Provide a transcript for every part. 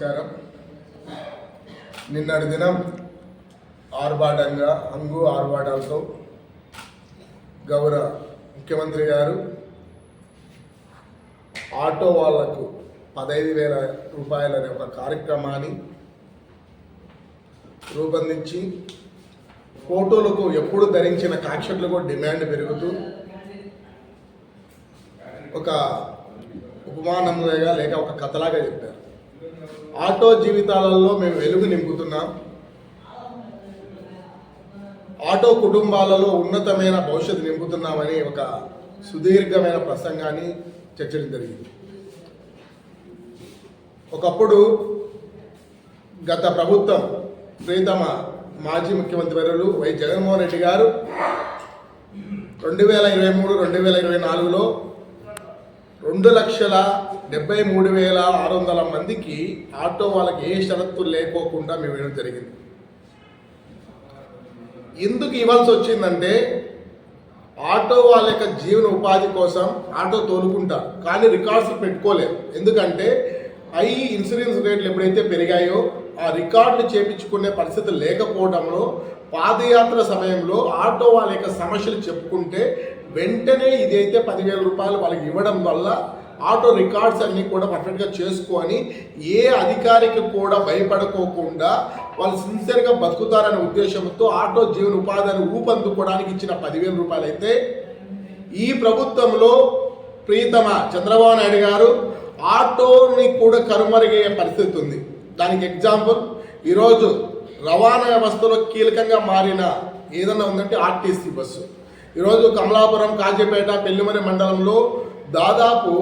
నమస్కారం. నిన్నటి దినం ఆర్భాటంగా హంగు ఆర్భాటాలతో గౌరవ ముఖ్యమంత్రి గారు ఆటో వాళ్ళకు పదహైదు వేల రూపాయలనే ఒక కార్యక్రమాన్ని రూపొందించి ఫోటోలకు ఎప్పుడు ధరించిన కాక్షట్లకు డిమాండ్ పెరుగుతూ ఒక ఉపమానంగా లేక ఒక కథలాగా చెప్పారు. ఆటో జీవితాలలో మేము వెలుగు నింపుతున్నాం. ఆటో కుటుంబాలలో ఉన్నతమైన భవిష్యత్తు నింపుతున్నామని ఒక సుదీర్ఘమైన ప్రసంగాన్ని చర్చడం జరిగింది. ఒకప్పుడు గత ప్రభుత్వం ప్రీతమ మాజీ ముఖ్యమంత్రి వర్యులు వై జగన్మోహన్ రెడ్డి గారు రెండు వేల ఇరవై మూడు రెండు వేల ఇరవై నాలుగులో రెండు లక్షల డెబ్బై మూడు వేల ఆరు వందల మందికి ఆటో వాళ్ళకి ఏ షరత్తు లేకోకుండా మేము వేయడం జరిగింది. ఎందుకు ఇవ్వాల్సి వచ్చిందంటే ఆటో వాళ్ళ యొక్క జీవన ఉపాధి కోసం ఆటో తోలుకుంటారు కానీ రికార్డ్స్ పెట్టుకోలేరు. ఎందుకంటే ఐ ఇన్సూరెన్స్ రేట్లు ఎప్పుడైతే పెరిగాయో ఆ రికార్డులు చేపించుకునే పరిస్థితి లేకపోవడంలో పాదయాత్ర సమయంలో ఆటో వాళ్ళ యొక్క సమస్యలు చెప్పుకుంటే వెంటనే ఇదైతే పదివేల రూపాయలు వాళ్ళకి ఇవ్వడం వల్ల ఆటో రికార్డ్స్ అన్నీ కూడా పర్ఫెక్ట్గా చేసుకొని ఏ అధికారికి కూడా భయపడుకోకుండా వాళ్ళు సిన్సియర్గా బతుకుతారనే ఉద్దేశంతో ఆటో జీవన ఉపాధిని ఊపందుకోవడానికి ఇచ్చిన పదివేల రూపాయలు అయితే ఈ ప్రభుత్వంలో ప్రీతమ చంద్రబాబు నాయుడు గారు ఆటోని కూడా కనుమరుగయ్యే పరిస్థితి ఉంది. దానికి ఎగ్జాంపుల్ ఈరోజు రవాణా వ్యవస్థలో కీలకంగా మారిన ఏదన్నా ఉందంటే ఆర్టీసీ బస్సు. ఈరోజు కమలాపురం కాజీపేట పెళ్ళిమరి మండలంలో దాదాపు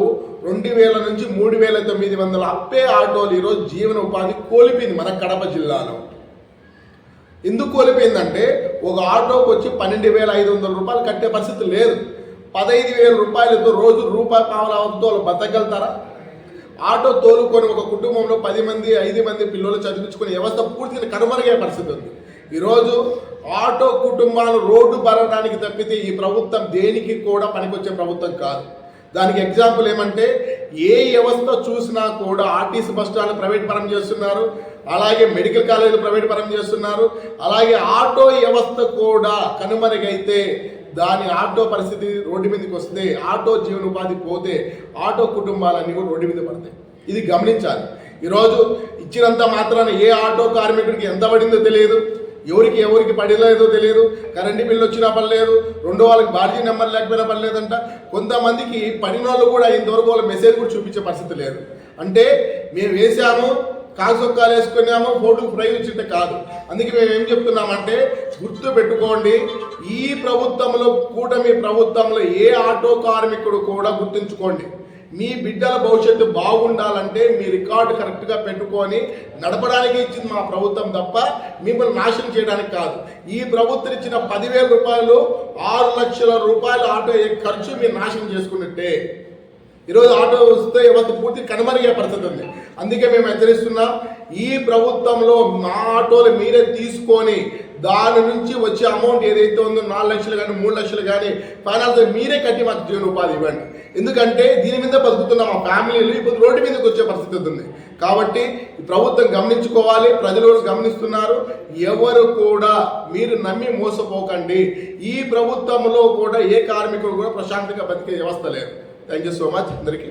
రెండు వేల నుంచి మూడు వేల తొమ్మిది వందల అప్పే ఆటోలు ఈరోజు జీవన ఉపాధి కోల్పోయింది మన కడప జిల్లాలో. ఎందుకు కోల్పోయిందంటే ఒక ఆటోకి వచ్చి పన్నెండు వేల ఐదు వందల రూపాయలు కట్టే పరిస్థితి లేదు. పదహైదు వేల రూపాయలతో రోజు రూపాయి పావలాలతో వాళ్ళు బతకగలుగుతారా? ఆటో తోలుకొని ఒక కుటుంబంలో పది మంది ఐదు మంది పిల్లలు చదివించుకునే వ్యవస్థ పూర్తిగా కనుమరుగే పరిస్థితి ఉంది. ఈరోజు ఆటో కుటుంబాలు రోడ్డు పరగడానికి తప్పితే ఈ ప్రభుత్వం దేనికి కూడా పనికొచ్చే ప్రభుత్వం కాదు. దానికి ఎగ్జాంపుల్ ఏమంటే ఏ వ్యవస్థ చూసినా కూడా ఆర్టీసీ బస్ స్టాండ్ ప్రైవేట్ పరం చేస్తున్నారు అలాగే మెడికల్ కాలేజీలు ప్రైవేట్ పరం చేస్తున్నారు అలాగే ఆటో వ్యవస్థ కూడా కనుమరుగైతే దాని ఆటో పరిస్థితి రోడ్డు మీదకి వస్తే ఆటో జీవనోపాధి పోతే ఆటో కుటుంబాలన్నీ కూడా రోడ్డు మీద పడతాయి. ఇది గమనించాలి. ఈరోజు ఇచ్చినంత మాత్రాన ఏ ఆటో కార్మికుడికి ఎంత పడిందో తెలియదు. ఎవరికి ఎవరికి పడలేదో తెలియదు. కరెంటు బిల్లు వచ్చినా పర్లేదు రెండో వాళ్ళకి బార్జీ నెంబర్ లేకపోయినా పర్లేదంట. కొంతమందికి పడిన వాళ్ళు కూడా ఇంతవరకు వాళ్ళ మెసేజ్ కూడా చూపించే పరిస్థితి లేదు. అంటే మేము వేసాము కాసొక్కాలు వేసుకున్నాము ఫోటో ఫ్రై వచ్చింటే కాదు. అందుకే మేము ఏం చెప్తున్నామంటే గుర్తు పెట్టుకోండి ఈ ప్రభుత్వంలో కూటమి ప్రభుత్వంలో ఏ ఆటో కార్మికుడు కూడా గుర్తుంచుకోండి. మీ బిడ్డల భవిష్యత్తు బాగుండాలంటే మీ రికార్డు కరెక్ట్గా పెట్టుకొని నడపడానికి ఇచ్చింది మా ప్రభుత్వం తప్ప మిమ్మల్ని నాశనం చేయడానికి కాదు. ఈ ప్రభుత్వం ఇచ్చిన పదివేల రూపాయలు ఆరు లక్షల రూపాయల ఆటో ఖర్చు మీరు నాశనం చేసుకున్నట్టే. ఈరోజు ఆటో వస్తే ఎవరు పూర్తి కనుమరుగే పరిస్థితి ఉంది. అందుకే మేము హెచ్చరిస్తున్నాం ఈ ప్రభుత్వంలో మా ఆటోలు మీరే తీసుకొని దాని నుంచి వచ్చే అమౌంట్ ఏదైతే ఉందో నాలుగు లక్షలు కానీ మూడు లక్షలు కానీ ఫైనాన్స్ మీరే కట్టి మాకు జీవన ఉపాధి ఇవ్వండి. ఎందుకంటే దీని మీద బతుకుతున్న మా ఫ్యామిలీలు ఇప్పుడు రోడ్డు మీదకి వచ్చే పరిస్థితి ఉంది. కాబట్టి ప్రభుత్వం గమనించుకోవాలి ప్రజలు గమనిస్తున్నారు. ఎవరు కూడా మీరు నమ్మి మోసపోకండి. ఈ ప్రభుత్వంలో కూడా ఏ కార్మికుడు కూడా ప్రశాంతంగా బతికే వ్యవస్థ లేదు. థ్యాంక్ యూ సో మచ్ అందరికీ.